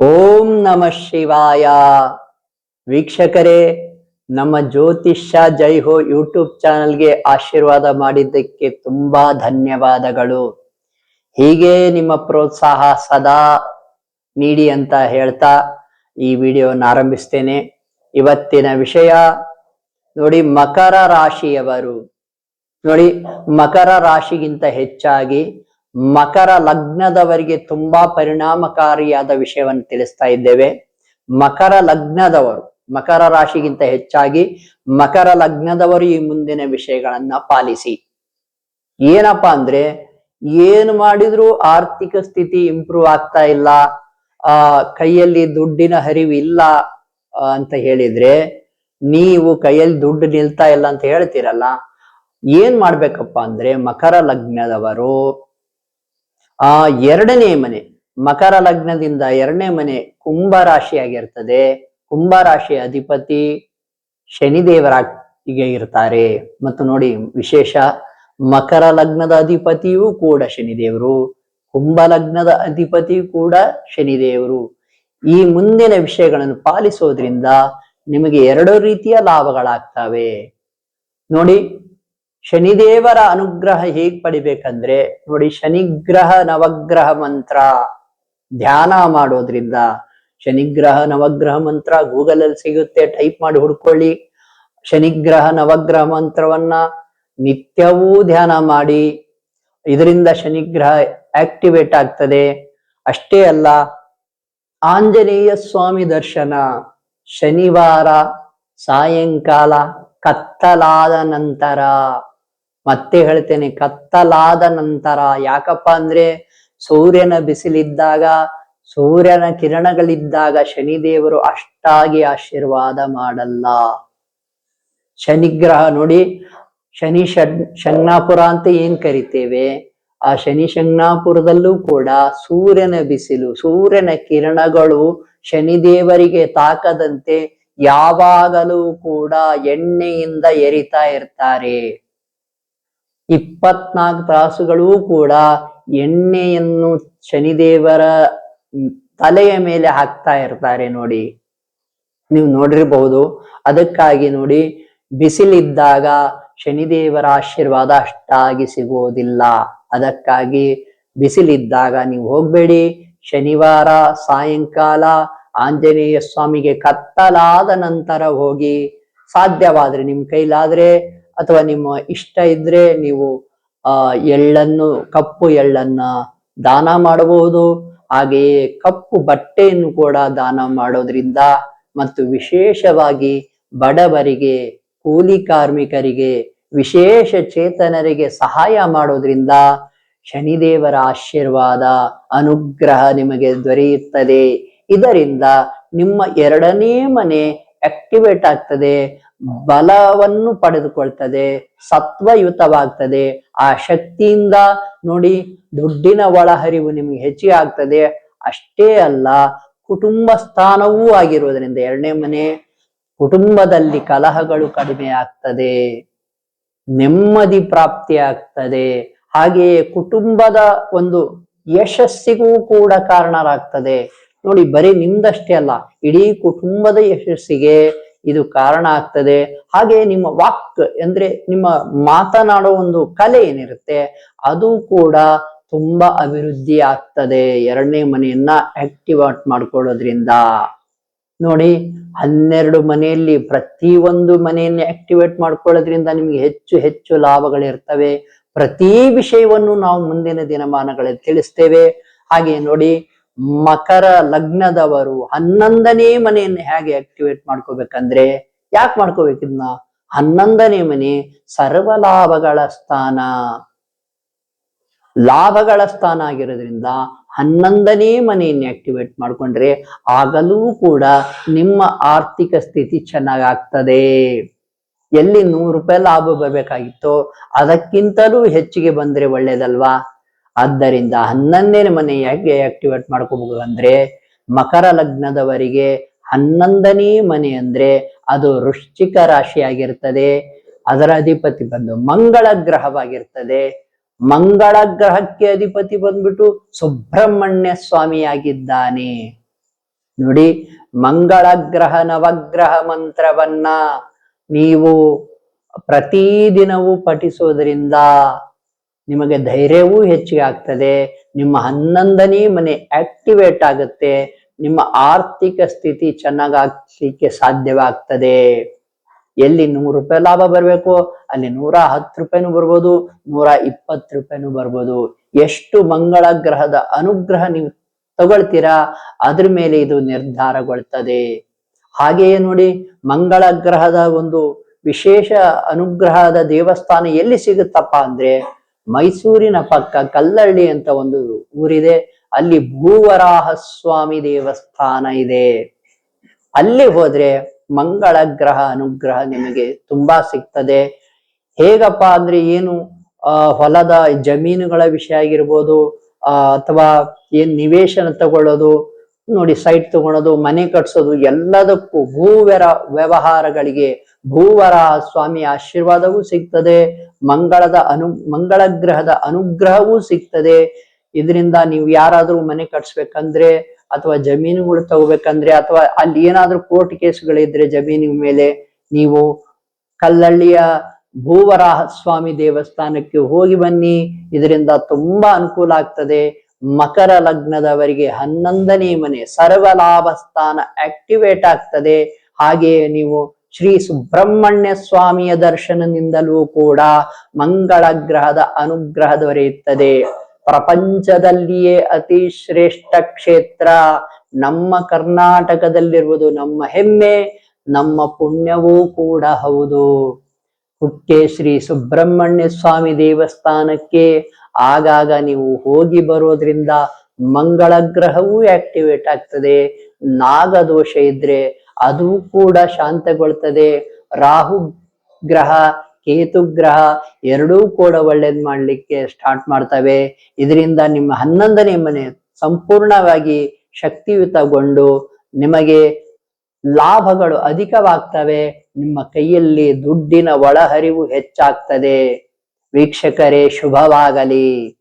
ಓಂ ನಮ ಶಿವಾಯ. ವೀಕ್ಷಕರೇ, ನಮ್ಮ ಜ್ಯೋತಿಷ್ಯ ಜೈ ಹೋ ಯೂಟ್ಯೂಬ್ ಚಾನಲ್ಗೆ ಆಶೀರ್ವಾದ ಮಾಡಿದ್ದಕ್ಕೆ ತುಂಬಾ ಧನ್ಯವಾದಗಳು. ಹೀಗೆ ನಿಮ್ಮ ಪ್ರೋತ್ಸಾಹ ಸದಾ ನೀಡಿ ಅಂತ ಹೇಳ್ತಾ ಈ ವಿಡಿಯೋನ ಆರಂಭಿಸ್ತೇನೆ. ಇವತ್ತಿನ ವಿಷಯ ನೋಡಿ, ಮಕರ ರಾಶಿಯವರು. ನೋಡಿ, ಮಕರ ರಾಶಿಗಿಂತ ಹೆಚ್ಚಾಗಿ ಮಕರ ಲಗ್ನದವರಿಗೆ ತುಂಬಾ ಪರಿಣಾಮಕಾರಿಯಾದ ವಿಷಯವನ್ನು ತಿಳಿಸ್ತಾ ಇದ್ದೇವೆ. ಮಕರ ಲಗ್ನದವರು, ಮಕರ ರಾಶಿಗಿಂತ ಹೆಚ್ಚಾಗಿ ಮಕರ ಲಗ್ನದವರು ಈ ಮುಂದಿನ ವಿಷಯಗಳನ್ನ ಪಾಲಿಸಿ. ಏನಪ್ಪಾ ಅಂದ್ರೆ, ಏನು ಮಾಡಿದ್ರು ಆರ್ಥಿಕ ಸ್ಥಿತಿ ಇಂಪ್ರೂವ್ ಆಗ್ತಾ ಇಲ್ಲ, ಆ, ಕೈಯಲ್ಲಿ ದುಡ್ಡಿನ ಹರಿವು ಇಲ್ಲ ಅಂತ ಹೇಳಿದ್ರೆ, ನೀವು ಕೈಯಲ್ಲಿ ದುಡ್ಡು ನಿಲ್ತಾ ಇಲ್ಲ ಅಂತ ಹೇಳ್ತೀರಲ್ಲ, ಏನ್ ಮಾಡ್ಬೇಕಪ್ಪ ಅಂದ್ರೆ, ಮಕರ ಲಗ್ನದವರು ಆ ಎರಡನೇ ಮನೆ ಮಕರ ಲಗ್ನದಿಂದ ಎರಡನೇ ಮನೆ ಕುಂಭ ರಾಶಿಯಾಗಿರ್ತದೆ ಕುಂಭ ರಾಶಿಯ ಅಧಿಪತಿ ಶನಿದೇವರಾಗಿಗೆ ಇರ್ತಾರೆ. ಮತ್ತು ನೋಡಿ ವಿಶೇಷ, ಮಕರ ಲಗ್ನದ ಅಧಿಪತಿಯೂ ಕೂಡ ಶನಿದೇವರು, ಕುಂಭ ಲಗ್ನದ ಅಧಿಪತಿ ಕೂಡ ಶನಿದೇವರು. ಈ ಮುಂದಿನ ವಿಷಯಗಳನ್ನು ಪಾಲಿಸೋದ್ರಿಂದ ನಿಮಗೆ ಎರಡು ರೀತಿಯ ಲಾಭಗಳಾಗ್ತವೆ. ನೋಡಿ ಶನಿದೇವರ ಅನುಗ್ರಹ ಹೇಗ್ ಪಡಿಬೇಕಂದ್ರೆ, ನೋಡಿ ಶನಿಗ್ರಹ ನವಗ್ರಹ ಮಂತ್ರ ಧ್ಯಾನ ಮಾಡೋದ್ರಿಂದ ಶನಿಗ್ರಹ ನವಗ್ರಹ ಮಂತ್ರ ಗೂಗಲ್ ಅಲ್ಲಿ ಸಿಗುತ್ತೆ, ಟೈಪ್ ಮಾಡಿ ಹುಡ್ಕೊಳ್ಳಿ. ಶನಿಗ್ರಹ ನವಗ್ರಹ ಮಂತ್ರವನ್ನ ನಿತ್ಯವೂ ಧ್ಯಾನ ಮಾಡಿ, ಇದರಿಂದ ಶನಿಗ್ರಹ ಆಕ್ಟಿವೇಟ್ ಆಗ್ತದೆ. ಅಷ್ಟೇ ಅಲ್ಲ, ಆಂಜನೇಯ ಸ್ವಾಮಿ ದರ್ಶನ ಶನಿವಾರ ಸಾಯಂಕಾಲ ಕತ್ತಲಾದ ನಂತರ ಮತ್ತೆ ಹೇಳ್ತೇನೆ, ಕತ್ತಲಾದ ನಂತರ, ಯಾಕಪ್ಪ ಅಂದ್ರೆ ಸೂರ್ಯನ ಬಿಸಿಲಿದ್ದಾಗ, ಸೂರ್ಯನ ಕಿರಣಗಳಿದ್ದಾಗ ಶನಿದೇವರು ಅಷ್ಟಾಗಿ ಆಶೀರ್ವಾದ ಮಾಡಲ್ಲ. ಶನಿಗ್ರಹ ನೋಡಿ, ಶನಿ ಶಂಗ್ನಾಪುರ ಅಂತ ಏನ್ ಕರಿತೇವೆ? ಆ ಶನಿ ಶಂಗ್ನಾಪುರದಲ್ಲೂ ಕೂಡ ಸೂರ್ಯನ ಬಿಸಿಲು, ಸೂರ್ಯನ ಕಿರಣಗಳು ಶನಿದೇವರಿಗೆ ತಾಕದಂತೆ ಯಾವಾಗಲೂ ಕೂಡ ಎಣ್ಣೆಯಿಂದ ಎರಿತಾ ಇರ್ತಾರೆ. ಇಪ್ಪತ್ನಾಲ್ಕು ತಾಸುಗಳೂ ಕೂಡ ಎಣ್ಣೆಯನ್ನು ಶನಿದೇವರ ತಲೆಯ ಮೇಲೆ ಹಾಕ್ತಾ ಇರ್ತಾರೆ ನೋಡಿ. ನೀವು ನೋಡಿರಬಹುದು. ಅದಕ್ಕಾಗಿ ನೋಡಿ, ಬಿಸಿಲಿದ್ದಾಗ ಶನಿದೇವರ ಆಶೀರ್ವಾದ ಅಷ್ಟಾಗಿ ಸಿಗೋದಿಲ್ಲ ಅದಕ್ಕಾಗಿ ಬಿಸಿಲಿದ್ದಾಗ ನೀವು ಹೋಗ್ಬೇಡಿ. ಶನಿವಾರ ಸಾಯಂಕಾಲ ಆಂಜನೇಯ ಸ್ವಾಮಿಗೆ ಕತ್ತಲಾದ ನಂತರ ಹೋಗಿ ಸಾಧ್ಯವಾದ್ರೆ ನಿಮ್ ಕೈಲಾದ್ರೆ ಅಥವಾ ನಿಮ್ಮ ಇಷ್ಟ ಇದ್ರೆ ನೀವು, ಆ, ಎಳ್ಳನ್ನು, ಕಪ್ಪು ಎಳ್ಳನ್ನ ದಾನ ಮಾಡಬಹುದು. ಹಾಗೆಯೇ ಕಪ್ಪು ಬಟ್ಟೆಯನ್ನು ಕೂಡ ದಾನ ಮಾಡೋದ್ರಿಂದ ಮತ್ತು ವಿಶೇಷವಾಗಿ ಬಡವರಿಗೆ, ಕೂಲಿ ಕಾರ್ಮಿಕರಿಗೆ ವಿಶೇಷ ಚೇತನರಿಗೆ ಸಹಾಯ ಮಾಡೋದ್ರಿಂದ ಶನಿದೇವರ ಆಶೀರ್ವಾದ, ಅನುಗ್ರಹ ನಿಮಗೆ ದೊರೆಯುತ್ತದೆ. ಇದರಿಂದ ನಿಮ್ಮ ಎರಡನೇ ಮನೆ ಆಕ್ಟಿವೇಟ್ ಆಗ್ತದೆ, ಬಲವನ್ನು ಪಡೆದುಕೊಳ್ತದೆ, ಸತ್ವಯುತವಾಗ್ತದೆ. ಆ ಶಕ್ತಿಯಿಂದ ನೋಡಿ, ದುಡ್ಡಿನ ಒಳಹರಿವು ನಿಮಗೆ ಹೆಚ್ಚಿಗೆ ಆಗ್ತದೆ. ಅಷ್ಟೇ ಅಲ್ಲ, ಕುಟುಂಬ ಸ್ಥಾನವೂ ಆಗಿರುವುದರಿಂದ ಎರಡನೇ ಮನೆ, ಕುಟುಂಬದಲ್ಲಿ ಕಲಹಗಳು ಕಡಿಮೆ ಆಗ್ತದೆ, ನೆಮ್ಮದಿ ಪ್ರಾಪ್ತಿ ಆಗ್ತದೆ. ಹಾಗೆಯೇ ಕುಟುಂಬದ ಒಂದು ಯಶಸ್ಸಿಗೂ ಕೂಡ ಕಾರಣರಾಗ್ತದೆ. ನೋಡಿ, ಬರೀ ನಿಮ್ದಷ್ಟೇ ಅಲ್ಲ, ಇಡೀ ಕುಟುಂಬದ ಯಶಸ್ಸಿಗೆ ಇದು ಕಾರಣ ಆಗ್ತದೆ. ಹಾಗೆ ನಿಮ್ಮ ವಾಕ್ ಅಂದ್ರೆ ನಿಮ್ಮ ಮಾತನಾಡೋ ಒಂದು ಕಲೆ ಏನಿರುತ್ತೆ, ಅದು ಕೂಡ ತುಂಬಾ ಅಭಿವೃದ್ಧಿ ಆಗ್ತದೆ. ಎರಡನೇ ಮನೆಯನ್ನ ಆಕ್ಟಿವೇಟ್ ಮಾಡ್ಕೊಳ್ಳೋದ್ರಿಂದ. ನೋಡಿ, ಹನ್ನೆರಡು ಮನೆಯಲ್ಲಿ ಪ್ರತಿ ಒಂದು ಮನೆಯನ್ನ ಆಕ್ಟಿವೇಟ್ ಮಾಡ್ಕೊಳ್ಳೋದ್ರಿಂದ ನಿಮ್ಗೆ ಹೆಚ್ಚು ಹೆಚ್ಚು ಲಾಭಗಳಿರ್ತವೆ. ಪ್ರತಿ ವಿಷಯವನ್ನು ನಾವು ಮುಂದಿನ ದಿನಮಾನಗಳಲ್ಲಿ ತಿಳಿಸ್ತೇವೆ. ಹಾಗೆ ನೋಡಿ ಮಕರ ಲಗ್ನದವರು ಹನ್ನೊಂದನೇ ಮನೆಯನ್ನು ಹೇಗೆ ಆಕ್ಟಿವೇಟ್ ಮಾಡ್ಕೋಬೇಕಂದ್ರೆ, ಯಾಕೆ ಮಾಡ್ಕೋಬೇಕು ಇದನ್ನ ಹನ್ನೊಂದನೇ ಮನೆ ಸರ್ವ ಲಾಭಗಳ ಸ್ಥಾನ. ಲಾಭಗಳ ಸ್ಥಾನ ಆಗಿರೋದ್ರಿಂದ ಹನ್ನೊಂದನೇ ಮನೆಯನ್ನು ಆಕ್ಟಿವೇಟ್ ಮಾಡ್ಕೊಂಡ್ರೆ ಆಗಲೂ ಕೂಡ ನಿಮ್ಮ ಆರ್ಥಿಕ ಸ್ಥಿತಿ ಚೆನ್ನಾಗಾಗ್ತದೆ. ಎಲ್ಲಿ ನೂರು ರೂಪಾಯಿ ಲಾಭ ಬರಬೇಕಾಗಿತ್ತೋ ಅದಕ್ಕಿಂತಲೂ ಹೆಚ್ಚಿಗೆ ಬಂದ್ರೆ ಒಳ್ಳೇದಲ್ವಾ? ಆದ್ದರಿಂದ ಹನ್ನೊಂದನೇ ಮನೆ ಯಾಕೆ ಆಕ್ಟಿವೇಟ್ ಮಾಡ್ಕೋಬಹುದು ಅಂದ್ರೆ ಮಕರ ಲಗ್ನದವರಿಗೆ ಹನ್ನೊಂದನೇ ಮನೆ ಅಂದ್ರೆ ಅದು ವೃಶ್ಚಿಕ ರಾಶಿಯಾಗಿರ್ತದೆ. ಅದರ ಅಧಿಪತಿ ಬಂದು ಮಂಗಳ ಗ್ರಹವಾಗಿರ್ತದೆ. ಮಂಗಳ ಗ್ರಹಕ್ಕೆ ಅಧಿಪತಿ ಬಂದ್ಬಿಟ್ಟು ಸುಬ್ರಹ್ಮಣ್ಯ ಸ್ವಾಮಿಯಾಗಿದ್ದಾನೆ. ನೋಡಿ, ಮಂಗಳ ಗ್ರಹ ನವಗ್ರಹ ಮಂತ್ರವನ್ನ ನೀವು ಪ್ರತಿದಿನವೂ ಪಠಿಸೋದ್ರಿಂದ ನಿಮಗೆ ಧೈರ್ಯವೂ ಹೆಚ್ಚಿಗೆ ಆಗ್ತದೆ, ನಿಮ್ಮ ಹನ್ನೊಂದನೇ ಮನೆ ಆಕ್ಟಿವೇಟ್ ಆಗುತ್ತೆ, ನಿಮ್ಮ ಆರ್ಥಿಕ ಸ್ಥಿತಿ ಚೆನ್ನಾಗಾಗ್ಲಿಕ್ಕೆ ಸಾಧ್ಯವಾಗ್ತದೆ. ಎಲ್ಲಿ ನೂರು ರೂಪಾಯಿ ಲಾಭ ಬರಬೇಕು, ಅಲ್ಲಿ ನೂರ ಹತ್ತು ರೂಪಾಯಿನೂ ಬರ್ಬೋದು, ನೂರ ಇಪ್ಪತ್ತು ರೂಪಾಯಿನೂ ಬರ್ಬೋದು. ಎಷ್ಟು ಮಂಗಳ ಗ್ರಹದ ಅನುಗ್ರಹ ನೀವು ತಗೊಳ್ತೀರಾ, ಅದ್ರ ಮೇಲೆ ಇದು ನಿರ್ಧಾರಗೊಳ್ತದೆ. ಹಾಗೆಯೇ ನೋಡಿ, ಮಂಗಳ ಗ್ರಹದ ಒಂದು ವಿಶೇಷ ಅನುಗ್ರಹದ ದೇವಸ್ಥಾನ ಎಲ್ಲಿ ಸಿಗುತ್ತಪ್ಪ ಅಂದ್ರೆ ಮೈಸೂರಿನ ಪಕ್ಕ ಕಲ್ಲಳ್ಳಿ ಅಂತ ಒಂದು ಊರಿದೆ. ಅಲ್ಲಿ ಭೂವರಾಹ ಸ್ವಾಮಿ ದೇವಸ್ಥಾನ ಇದೆ. ಅಲ್ಲಿ ಹೋದ್ರೆ ಮಂಗಳ ಗ್ರಹ, ಅನುಗ್ರಹ ನಿಮಗೆ ತುಂಬಾ ಸಿಗ್ತದೆ. ಹೇಗಪ್ಪ ಅಂದ್ರೆ ಏನು, ಆ, ಹೊಲದ ಜಮೀನುಗಳ ವಿಷಯ ಆಗಿರ್ಬೋದು, ಆ, ಅಥವಾ ಏನ್ ನಿವೇಶನ ತಗೊಳ್ಳೋದು, ನೋಡಿ ಸೈಟ್ ತಗೊಳೋದು ಮನೆ ಕಟ್ಸೋದು, ಎಲ್ಲದಕ್ಕೂ ಭೂವ್ಯರ ವ್ಯವಹಾರಗಳಿಗೆ ಭೂವರಾಹ ಸ್ವಾಮಿ ಆಶೀರ್ವಾದವೂ ಸಿಗ್ತದೆ, ಮಂಗಳದ ಅನು, ಮಂಗಳ ಗ್ರಹದ ಅನುಗ್ರಹವೂ ಸಿಗ್ತದೆ. ಇದರಿಂದ ನೀವು ಯಾರಾದರೂ ಮನೆ ಕಟ್ಸ್ಬೇಕಂದ್ರೆ ಅಥವಾ ಜಮೀನುಗಳು ತಗೋಬೇಕಂದ್ರೆ ಅಥವಾ ಅಲ್ಲಿ ಏನಾದ್ರೂ ಕೋರ್ಟ್ ಕೇಸ್ಗಳಿದ್ರೆ ಜಮೀನಿನ ಮೇಲೆ ನೀವು ಕಲ್ಲಳ್ಳಿಯ ಭೂವರಾಹ ಸ್ವಾಮಿ ದೇವಸ್ಥಾನಕ್ಕೆ ಹೋಗಿ ಬನ್ನಿ. ಇದರಿಂದ ತುಂಬಾ ಅನುಕೂಲ ಆಗ್ತದೆ. ಮಕರ ಲಗ್ನದವರಿಗೆ ಹನ್ನೊಂದನೇ ಮನೆ ಸರ್ವಲಾಭ ಸ್ಥಾನ ಆಕ್ಟಿವೇಟ್ ಆಗ್ತದೆ. ಹಾಗೆಯೇ ನೀವು ಶ್ರೀ ಸುಬ್ರಹ್ಮಣ್ಯ ಸ್ವಾಮಿಯ ದರ್ಶನದಿಂದಲೂ ಕೂಡ ಮಂಗಳ ಗ್ರಹದ ಅನುಗ್ರಹ ದೊರೆಯುತ್ತದೆ. ಪ್ರಪಂಚದಲ್ಲಿಯೇ ಅತಿ ಶ್ರೇಷ್ಠ ಕ್ಷೇತ್ರ. ನಮ್ಮ ಕರ್ನಾಟಕದಲ್ಲಿರುವುದು ನಮ್ಮ ಹೆಮ್ಮೆ, ನಮ್ಮ ಪುಣ್ಯವೂ ಕೂಡ ಹೌದು. ಕುಕ್ಕೆ ಶ್ರೀ ಸುಬ್ರಹ್ಮಣ್ಯ ಸ್ವಾಮಿ ದೇವಸ್ಥಾನಕ್ಕೆ ಆಗಾಗ ನೀವು ಹೋಗಿ ಬರೋದ್ರಿಂದ ಮಂಗಳ ಗ್ರಹವೂ ಆಕ್ಟಿವೇಟ್ ಆಗ್ತದೆ. ನಾಗದೋಷ ಇದ್ರೆ ಅದು ಕೂಡ ಶಾಂತಗೊಳ್ತದೆ. ರಾಹು ಗ್ರಹ, ಕೇತು ಗ್ರಹ ಎರಡೂ ಕೂಡ ಒಳ್ಳೇದ್ ಮಾಡ್ಲಿಕ್ಕೆ ಸ್ಟಾರ್ಟ್ ಮಾಡ್ತವೆ. ಇದರಿಂದ ನಿಮ್ಮ ಹನ್ನೊಂದನೇ ಮನೆ ಸಂಪೂರ್ಣವಾಗಿ ಶಕ್ತಿಯುತಗೊಂಡು ನಿಮಗೆ ಲಾಭಗಳು ಅಧಿಕವಾಗ್ತವೆ. ನಿಮ್ಮ ಕೈಯಲ್ಲಿ ದುಡ್ಡಿನ ಒಳಹರಿವು ಹೆಚ್ಚಾಗ್ತದೆ. ವೀಕ್ಷಕರೇ, ಶುಭವಾಗಲಿ.